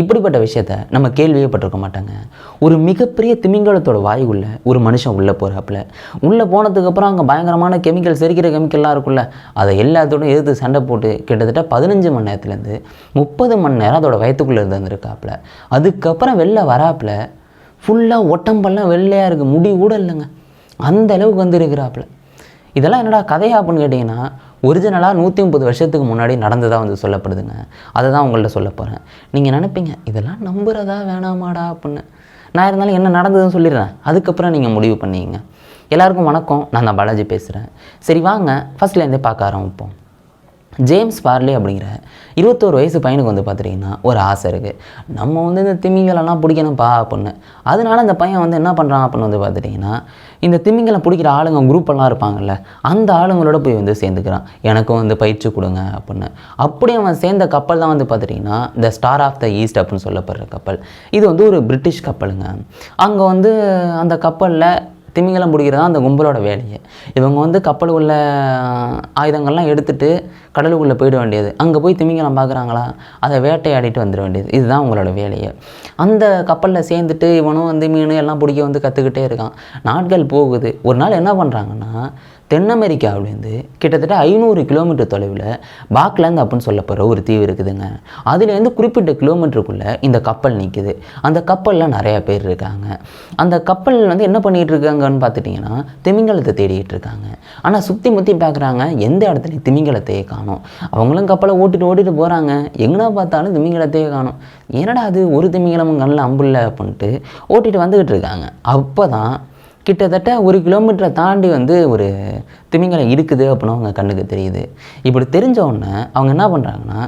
இப்படிப்பட்ட விஷயத்த நம்ம கேள்வியே பட்டிருக்க மாட்டாங்க. ஒரு மிகப்பெரிய திமிங்கலத்தோட வாயுக்குள்ள ஒரு மனுஷன் உள்ளே போகிறாப்புல உள்ளே போனதுக்கப்புறம் அங்கே பயங்கரமான கெமிக்கல் செரிக்கிற கெமிக்கல்லாம் இருக்குல்ல அதை எல்லாத்தோடும் எதிர்த்து சண்டை போட்டு கிட்டத்தட்ட பதினஞ்சு மணி நேரத்துலேருந்து முப்பது மணி நேரம் அதோட வயத்துக்குள்ளே இருந்திருக்காப்புல அதுக்கப்புறம் வெளில வராப்புல ஃபுல்லாக ஒட்டம்பெல்லாம் வெள்ளையாக இருக்குது முடி கூட இல்லைங்க. அந்த அளவுக்கு வந்து இருக்கிறாப்புல. இதெல்லாம் என்னடா கதையா அப்படின்னு கேட்டிங்கன்னா ஒரிஜினலாக நூற்றி முப்பது வருஷத்துக்கு முன்னாடி நடந்ததாக வந்து சொல்லப்படுதுங்க. அதை தான் உங்கள்கிட்ட சொல்ல போகிறேன் நீங்கள் நினைப்பீங்க இதெல்லாம் நம்புறதா வேணாமாடா அப்படின்னு. நான் இருந்தாலும் என்ன நடந்ததுன்னு சொல்லிடுறேன். அதுக்கப்புறம் நீங்கள் முடிவு பண்ணிங்க எல்லாருக்கும் வணக்கம். நான் தான் பாலாஜி பேசுகிறேன் சரி வாங்க. ஃபஸ்ட்லேருந்தே பார்க்க ஆரம்பிப்போம். ஜேம்ஸ் பார்லி அப்படிங்கிற இருபத்தோரு வயசு பையனுக்கு வந்து பார்த்துட்டிங்கன்னா ஒரு ஆசை இருக்குது நம்ம வந்து இந்த திமிங்கலெல்லாம் பிடிக்கணும்ப்பா அப்படின்னு. அதனால அந்த பையன் வந்து என்ன பண்ணுறான் அப்படின்னு வந்து பார்த்துட்டிங்கன்னா இந்த திமிங்கலை பிடிக்கிற ஆளுங்க குரூப்பெல்லாம் இருப்பாங்கல்ல அந்த ஆளுங்களோட போய் வந்து சேர்ந்துக்கிறான். எனக்கும் வந்து பயிற்சி கொடுங்க அப்படின்னு. அப்படி அவன் சேர்ந்த கப்பல் தான் வந்து பார்த்துட்டிங்கன்னா the star of the east அப்படின்னு சொல்லப்படுற கப்பல். இது வந்து ஒரு பிரிட்டிஷ் கப்பலுங்க. அங்கே வந்து அந்த கப்பலில் திமிங்கலம் பிடிக்கிறது தான் அந்த கும்பலோட வேலையை. இவங்க வந்து கப்பல் உள்ள ஆயுதங்கள்லாம் எடுத்துட்டு கடலுக்குள்ளே போயிட வேண்டியது. அங்கே போய் திமிங்கலம் பார்க்குறாங்களா அதை வேட்டையாடிட்டு வந்துட வேண்டியது. இதுதான் உங்களோட வேலையை. அந்த கப்பலில் சேர்ந்துட்டு இவனும் வந்து மீன் எல்லாம் பிடிக்க வந்து கற்றுக்கிட்டே இருக்கான். நாட்கள் போகுது. ஒரு நாள் என்ன பண்ணுறாங்கன்னா தென் அமெரிக்காவிலேருந்து கிட்டத்தட்ட ஐநூறு கிலோமீட்டர் தொலைவில் பாக்லாந்து அப்படின்னு சொல்லப்படுற ஒரு தீவு இருக்குதுங்க. அதுலேருந்து குறிப்பிட்ட கிலோமீட்டருக்குள்ளே இந்த கப்பல் நிற்குது அந்த கப்பலில் நிறையா பேர் இருக்காங்க. அந்த கப்பல் வந்து என்ன பண்ணிகிட்டு இருக்காங்கன்னு பார்த்துட்டிங்கன்னா திமிங்கலத்தை தேடிக்கிட்டு இருக்காங்க. ஆனால் சுற்றி முற்றி பார்க்குறாங்க எந்த இடத்துலையும் திமிங்கலத்தையே காணும். அவங்களும் கப்பலை ஓட்டிட்டு ஓட்டிட்டு போகிறாங்க எங்கன்னா பார்த்தாலும் திமிங்கலத்தையே காணும். என்னடா அது ஒரு திமிங்கலமும் கண்ணில் அம்புல்ல அப்படின்ட்டு ஓட்டிகிட்டு வந்துக்கிட்டு இருக்காங்க. அப்போ தான் கிட்டத்தட்ட ஒரு கிலோமீட்டரை தாண்டி வந்து ஒரு திமிங்கலம் இருக்குது அப்படின்னு அவங்க கண்ணுக்கு தெரியுது. இப்படி தெரிஞ்ச உடனே அவங்க என்ன பண்ணுறாங்கன்னா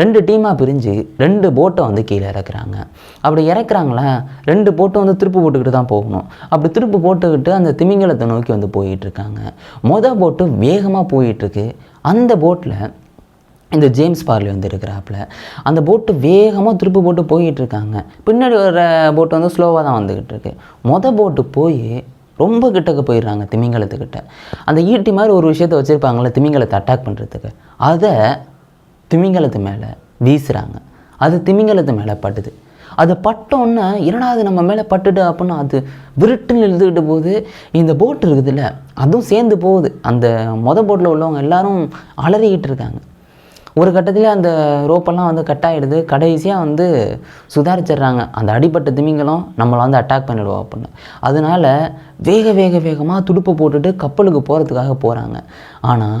ரெண்டு டீமாக பிரிஞ்சு ரெண்டு போட்டை வந்து கீழே இறக்குறாங்க. அப்படி இறக்குறாங்களா ரெண்டு போட்டும் வந்து திருப்பு போட்டுக்கிட்டு தான் போகணும். அப்படி திருப்பு போட்டுக்கிட்டு அந்த திமிங்கலத்தை நோக்கி வந்து போயிட்டுருக்காங்க. மொதல் போட்டு வேகமாக போயிட்டுருக்கு. அந்த போட்டில் இந்த ஜேம்ஸ் பார்லி வந்து இருக்கிறாப்புல. அந்த போட்டு வேகமாக திருப்பு போட்டு போயிட்டுருக்காங்க. பின்னாடி வர போட்டு வந்து ஸ்லோவாக தான் வந்துக்கிட்டு இருக்கு மொதல் போட்டு போய் ரொம்ப கிட்டக்க போயிடுறாங்க திமிங்கலத்துக்கிட்ட. அந்த ஈட்டி மாதிரி ஒரு விஷயத்தை வச்சுருப்பாங்களே திமிங்கலத்தை அட்டாக் பண்ணுறதுக்கு அதை திமிங்கலத்து மேலே வீசுகிறாங்க அது திமிங்கலத்து மேலே பட்டுது. அது பட்டோன்னே இரண்டாவது நம்ம மேலே பட்டுட்டு அப்படின்னு அது விருட்டுன்னு எழுதுகிட்ட போகுது. இந்த போட் இருக்குதுல்ல அதுவும் சேர்ந்து போகுது. அந்த மொதல் போட்டில் உள்ளவங்க எல்லாரும் அலறிக்கிட்டு இருக்காங்க. ஒரு கட்டத்தில் அந்த ரோப்பெல்லாம் வந்து கட் ஆகிடுது கடைசியாக வந்து சுதாரிச்சிடுறாங்க. அந்த அடிப்பட்ட திமிங்கலம் நம்மளை வந்து அட்டாக் பண்ணிடுவோம் அப்படின்னு. அதனால வேக வேக வேகமாக துடுப்பை போட்டுட்டு கப்பலுக்கு போகிறதுக்காக போகிறாங்க ஆனால்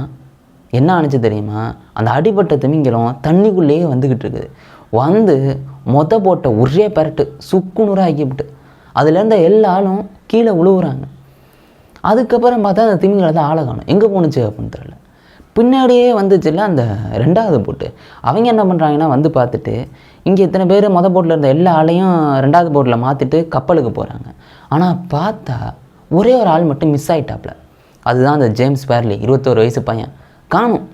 என்ன ஆணுச்சு தெரியுமா? அந்த அடிப்பட்ட திமிங்கலம் தண்ணிக்குள்ளேயே வந்துக்கிட்டு இருக்குது. வந்து மொத்த போட்ட ஒரே பெரட்டு சுக்குநூறாக ஆக்கிவிட்டு அதுலேருந்து எல்லாரும் கீழே விழுவுறாங்க அதுக்கப்புறம் பார்த்தா அந்த திமிங்கலத்தை ஆளை காணும். எங்கே போணுச்சு அப்படின்னு தெரியல. பின்னாடியே வந்துச்சுல்ல அந்த ரெண்டாவது போட்டு அவங்க என்ன பண்ணுறாங்கன்னா வந்து பார்த்துட்டு இங்கே இத்தனை பேர் மொதல் போட்டில் இருந்த எல்லா ஆளையும் ரெண்டாவது போட்டில் மாற்றிட்டு கப்பலுக்கு போகிறாங்க ஆனால் பார்த்தா ஒரே ஒரு ஆள் மட்டும் மிஸ் ஆகிட்டாப்ல அதுதான் அந்த ஜேம்ஸ் பேர்லி இருபத்தோரு வயசு பையன். காணும்.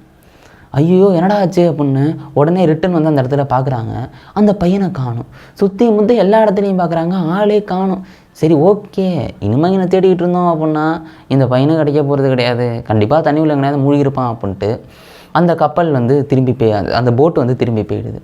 ஐயோ என்னடா ஆச்சு அப்படின்னு உடனே ரிட்டன் வந்து அந்த இடத்துல பார்க்குறாங்க. அந்த பையனை காணும். சுற்றி முற்றி எல்லா இடத்துலையும் பார்க்குறாங்க. ஆளே காணும். சரி ஓகே. இனிமேல் என்னை தேடிக்கிட்டு இருந்தோம் அப்படின்னா இந்த பையனை கிடைக்க போகிறது கிடையாது. கண்டிப்பாக தண்ணி உள்ள எங்கேயாவது மூழ்கிருப்பான் அப்படின்ட்டு அந்த கப்பல் வந்து திரும்பி போய் அந்த- போட்டு வந்து திரும்பி போயிடுது.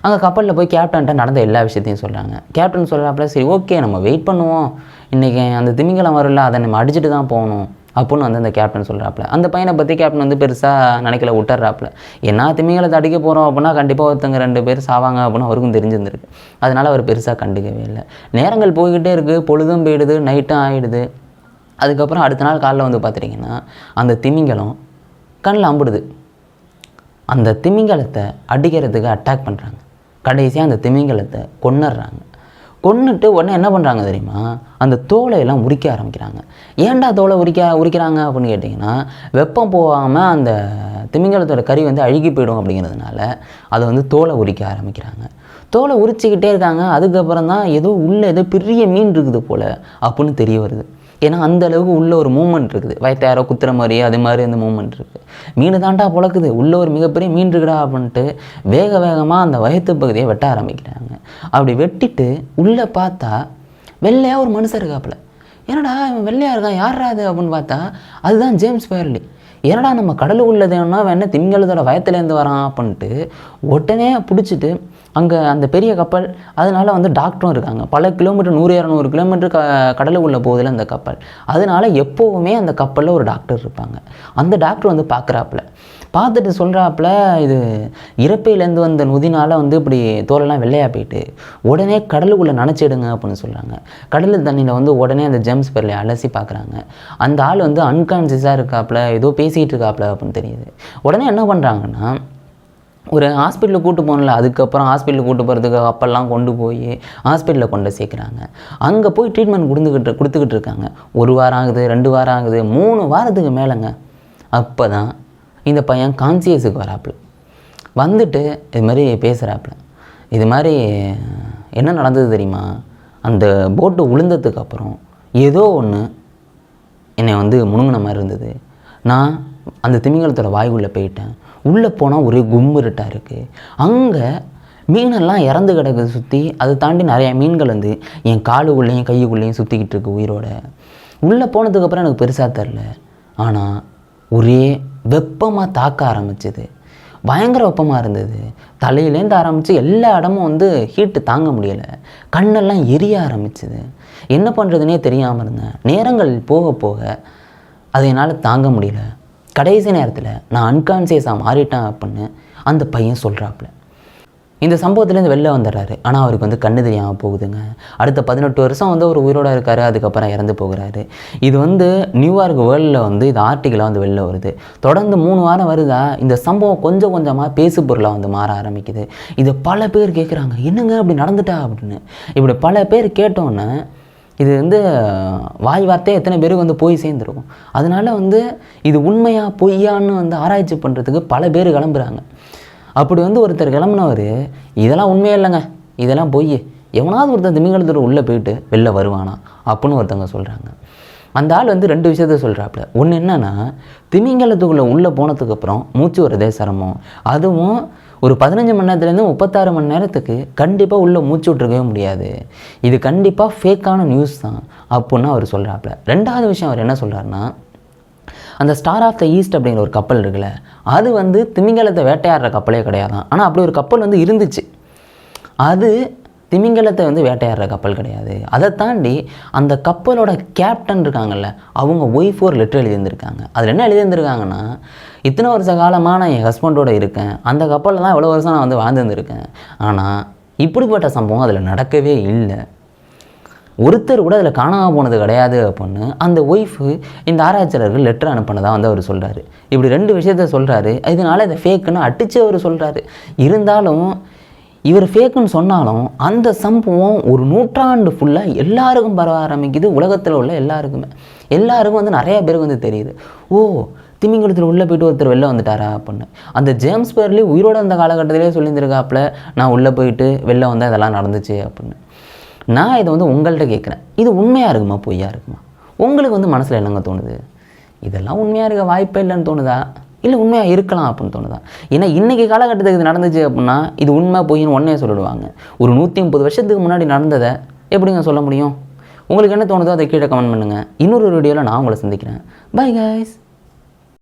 அங்கே கப்பலில் போய் கேப்டன்ட்ட நடந்த எல்லா விஷயத்தையும் சொல்கிறாங்க கேப்டன் சொல்கிறாப்புல சரி ஓகே நம்ம வெயிட் பண்ணுவோம். இன்றைக்கி அந்த திமிங்கலம் வரல அதை நம்ம அடிச்சுட்டு தான் போகணும். அப்புடின்னு வந்து அந்த கேப்டன் சொல்கிறாப்புல அந்த பையனை பற்றி கேப்டன் வந்து பெருசாக நினைக்கல விட்டுறாப்புல என்ன திமிங்கலத்தை அடிக்க போகிறோம் அப்படின்னா கண்டிப்பாக ஒருத்தங்க ரெண்டு பேர் சாவாங்க அப்படின்னு அவருக்கும் தெரிஞ்சிருந்திருக்கு. அதனால் அவர் பெருசாக கண்டுக்கவே இல்லை. நேரங்கள் போய்கிட்டே இருக்குது பொழுதும் போயிடுது நைட்டும் ஆகிடுது அதுக்கப்புறம் அடுத்த நாள் காலைல வந்து பார்த்துட்டிங்கன்னா அந்த திமிங்கலம் கண்ணில் அம்பிடுது. அந்த திமிங்கலத்தை அடிக்கிறதுக்கு அட்டாக் பண்ணுறாங்க கடைசியாக அந்த திமிங்கலத்தை கொன்னுடுறாங்க. கொன்னுட்டு உடனே என்ன பண்ணுறாங்க தெரியுமா? அந்த தோலை எல்லாம் உரிக்க ஆரம்பிக்கிறாங்க. ஏன்டா தோலை உரிக்க உரிக்கிறாங்க அப்படின்னு கேட்டிங்கன்னா வெப்பம் போகாமல் அந்த திமிங்கலத்தோட கறி வந்து அழுகி போயிடும் அப்படிங்கிறதுனால அதை வந்து தோலை உரிக்க ஆரம்பிக்கிறாங்க. தோலை உரிச்சிக்கிட்டே இருக்காங்க. அதுக்கப்புறம் தான் ஏதோ உள்ளே ஏதோ பெரிய மீன் இருக்குது போல் அப்படின்னு தெரிய வருது. ஏன்னா அந்த அளவுக்கு உள்ள ஒரு மூமெண்ட் இருக்குது. வயத்தை யாரோ குத்துற மாதிரி அது மாதிரி அந்த மூமெண்ட் இருக்குது மீன் தாண்டா பிழக்குது. உள்ள ஒரு மிகப்பெரிய மீன் இருக்குடா அப்படின்ட்டு வேக வேகமாக அந்த வயத்து பகுதியை வெட்ட ஆரம்பிக்கிறாங்க. அப்படி வெட்டிட்டு உள்ளே பார்த்தா வெள்ளையாக ஒரு மனுஷன் இருக்காப்புல. என்னடா இவன் வெள்ளையாக இருக்கான்? யாரா அது அப்படின்னு பார்த்தா அதுதான் ஜேம்ஸ் பேர்லி ஏன்னா நம்ம கடல் உள்ளதுன்னா வேணா திமிங்கலத்தோட வயத்துலேருந்து வரான் அப்படின்ட்டு உடனே பிடிச்சிட்டு அங்கே அந்த பெரிய கப்பல் அதனால் வந்து டாக்டரும் இருக்காங்க. பல கிலோமீட்டர் நூறு இரநூறு கிலோமீட்டர் க கடலுக்குள்ளே போகுதுல அந்த கப்பல். அதனால எப்போவுமே அந்த கப்பலில் ஒரு டாக்டர் இருப்பாங்க. அந்த டாக்டர் வந்து பார்க்குறாப்புல பார்த்துட்டு சொல்கிறாப்புல இது இறப்பையிலேருந்து வந்த நொதினால் வந்து இப்படி தோலெல்லாம் வெள்ளையாக போயிட்டு உடனே கடலுக்குள்ளே நினச்சிடுங்க அப்படின்னு சொல்கிறாங்க கடல் தண்ணியில் வந்து உடனே அந்த ஜெம்ஸ் பெர்லை அலசி பார்க்குறாங்க அந்த ஆள் வந்து அன்கான்சியஸாக இருக்காப்புல ஏதோ பேசிகிட்டு இருக்காப்புல அப்படின்னு தெரியுது. உடனே என்ன பண்ணுறாங்கன்னா ஒரு ஹாஸ்பிட்டலில் கூட்டு போகணும்ல அதுக்கப்புறம் ஹாஸ்பிட்டலுக்கு கூட்டு போகிறதுக்கு அப்பெல்லாம் கொண்டு போய் ஹாஸ்பிட்டலில் கொண்டு சேர்க்குறாங்க. அங்கே போய் ட்ரீட்மெண்ட் கொடுத்துக்கிட்டு கொடுத்துக்கிட்டு இருக்காங்க ஒரு வாரம் ஆகுது ரெண்டு வாரம் ஆகுது மூணு வாரத்துக்கு மேலேங்க. அப்போ தான் இந்த பையன் கான்சியஸுக்கு வராப்புல வந்துட்டு இது மாதிரி பேசுகிறாப்புல இது மாதிரி என்ன நடந்தது தெரியுமா? அந்த போட்டு விழுந்ததுக்கு அப்புறம் ஏதோ ஒன்று என்னை வந்து முணுங்கின மாதிரி இருந்தது. நான் அந்த திமிங்கலத்தோட வாய்க்குள்ளே போயிட்டேன். உள்ளே போனால் ஒரே கும்மிருட்டாக இருக்குது அங்கே மீனெல்லாம் இறந்து கிடக்குது சுற்றி. அதை தாண்டி நிறையா மீன்கள் வந்து என் காலுக்குள்ளேயும் கையுக்குள்ளேயும் சுற்றிக்கிட்டு இருக்கு உயிரோட. உள்ளே போனதுக்கப்புறம் எனக்கு பெருசாக தெரில. ஆனால் ஒரே வெப்பமாக தாக்க ஆரம்பிச்சது. பயங்கர வெப்பமாக இருந்தது. தலையிலேருந்து ஆரம்பித்து எல்லா இடமும் வந்து ஹீட்டு தாங்க முடியலை. கண்ணெல்லாம் எரிய ஆரம்பிச்சுது. என்ன பண்ணுறதுனே தெரியாமல் இருந்தேன். நேரங்கள் போக போக அது என்னால் தாங்க முடியல. கடைசி நேரத்தில் நான் அன்கான்சியஸாக மாறிட்டேன் அப்படின்னு அந்த பையன் சொல்கிறாப்புல இந்த சம்பவத்துலேருந்து வெளில வந்துடுறாரு. ஆனால் அவருக்கு வந்து கண்ணு தெரியாமல் போகுதுங்க. அடுத்த பதினெட்டு வருஷம் வந்து அவர் உயிரோட இருக்காரு அதுக்கப்புறம் இறந்து போகிறாரு. இது வந்து நியூயார்க் வேர்ல்டில் வந்து இது ஆர்டிக்கலாக வந்து வெளில வருது. தொடர்ந்து மூணு வாரம் வருதா இந்த சம்பவம் கொஞ்சம் கொஞ்சமாக பேசு பொருளாக வந்து மாற ஆரம்பிக்குது. இதை பல பேர் கேட்குறாங்க என்னங்க அப்படி நடந்துட்டா அப்படின்னு. இப்படி பல பேர் கேட்டோன்னே இது வந்து வாய் வார்த்தையே எத்தனை பேருக்கு வந்து போய் சேர்ந்துருக்கும். அதனால வந்து இது உண்மையாக பொய்யான்னு வந்து ஆராய்ச்சி பண்ணுறதுக்கு பல பேர் கிளம்புறாங்க. அப்படி வந்து ஒருத்தர் கிளம்புனவர் இதெல்லாம் உண்மையே இல்லைங்க. இதெல்லாம் பொய். எவனாவது ஒருத்தன் திமிங்கலத்தில் உள்ளே போயிட்டு வெளில வருவானா? அப்புடின்னு ஒருத்தவங்க சொல்கிறாங்க அந்த ஆள் வந்து ரெண்டு விஷயத்த சொல்கிறாப்புல ஒன்று என்னென்னா திமிங்கலத்துக்குள்ளே உள்ளே போனதுக்கப்புறம் மூச்சு வரதே சிரமம். அதுவும் ஒரு பதினஞ்சு மணி நேரத்துலேருந்து முப்பத்தாறு மணி நேரத்துக்கு கண்டிப்பாக உள்ளே மூச்சு விட்ருக்கவே முடியாது. இது கண்டிப்பாக ஃபேக்கான நியூஸ் தான் அப்புடின்னு அவர் சொல்கிறாப்புல ரெண்டாவது விஷயம் அவர் என்ன சொல்கிறாருன்னா அந்த ஸ்டார் ஆஃப் த ஈஸ்ட் அப்படிங்கிற ஒரு கப்பல் இருக்குல்ல அது வந்து திமிங்கலத்தை வேட்டையாடுற கப்பலே கிடையாதான். ஆனால் அப்படி ஒரு கப்பல் வந்து இருந்துச்சு. அது திமிங்கலத்தை வந்து வேட்டையாடுற கப்பல் கிடையாது. அதை தாண்டி அந்த கப்பலோட கேப்டன் இருக்காங்கல்ல அவங்க ஒய்ஃப் ஒரு லெட்டர் எழுதியிருந்திருக்காங்க. அதில் என்ன எழுதியிருந்திருக்காங்கன்னா இத்தனை வருஷ காலமாக நான் என் ஹஸ்பண்டோட இருக்கேன். அந்த கப்பலில் தான் இவ்வளோ வருஷம் நான் வந்து வாழ்ந்துருந்துருக்கேன். ஆனால் இப்படிப்பட்ட சம்பவம் அதில் நடக்கவே இல்லை. ஒருத்தர் கூட அதில் காணாமல் போனது கிடையாது அப்படின்னு அந்த ஒய்ஃபு இந்த ஆராய்ச்சியாளர்கள் லெட்டர் அனுப்பினதாக வந்து அவர் சொல்கிறாரு இப்படி ரெண்டு விஷயத்த சொல்கிறாரு இதனால இதை ஃபேக்குன்னு அடித்து அவர் சொல்கிறாரு இருந்தாலும் இவர் ஃபேக்குன்னு சொன்னாலும் அந்த சம்பவம் ஒரு நூற்றாண்டு ஃபுல்லாக எல்லாருக்கும் பரவ ஆரம்பிக்குது. உலகத்தில் உள்ள எல்லாருக்குமே. எல்லாருக்கும் வந்து நிறைய பேருக்கு வந்து தெரியுது. ஓ திமிங்கலத்தில் உள்ளே போயிட்டு ஒருத்தர் வெளில வந்துட்டாரா அப்படின்னு அந்த ஜேம்ஸ் பேர்லி உயிரோட அந்த காலகட்டத்திலே சொல்லியிருந்திருக்காப்புல நான் உள்ளே போயிட்டு வெளில வந்தால் இதெல்லாம் நடந்துச்சு அப்படின்னு. நான் இதை வந்து உங்கள்கிட்ட கேட்குறேன். இது உண்மையாக இருக்குமா பொய்யா இருக்குமா? உங்களுக்கு வந்து மனசில் என்னங்க தோணுது? இதெல்லாம் உண்மையாக இருக்க வாய்ப்பே இல்லைன்னு தோணுதா? இல்லை உண்மையாக இருக்கலாம் அப்படின்னு தோணுதா? ஏன்னா இன்றைக்கி காலகட்டத்துக்கு இது நடந்துச்சு அப்படின்னா இது உண்மை பொய்ன்னு ஒன்றே சொல்லிடுவாங்க. ஒரு நூற்றி முப்பது வருஷத்துக்கு முன்னாடி நடந்ததை எப்படிங்க சொல்ல முடியும்? உங்களுக்கு என்ன தோணுதோ அதை கீழே கமெண்ட் பண்ணுங்கள் இன்னொரு வீடியோவில் நான் உங்களை சந்திக்கிறேன். Bye guys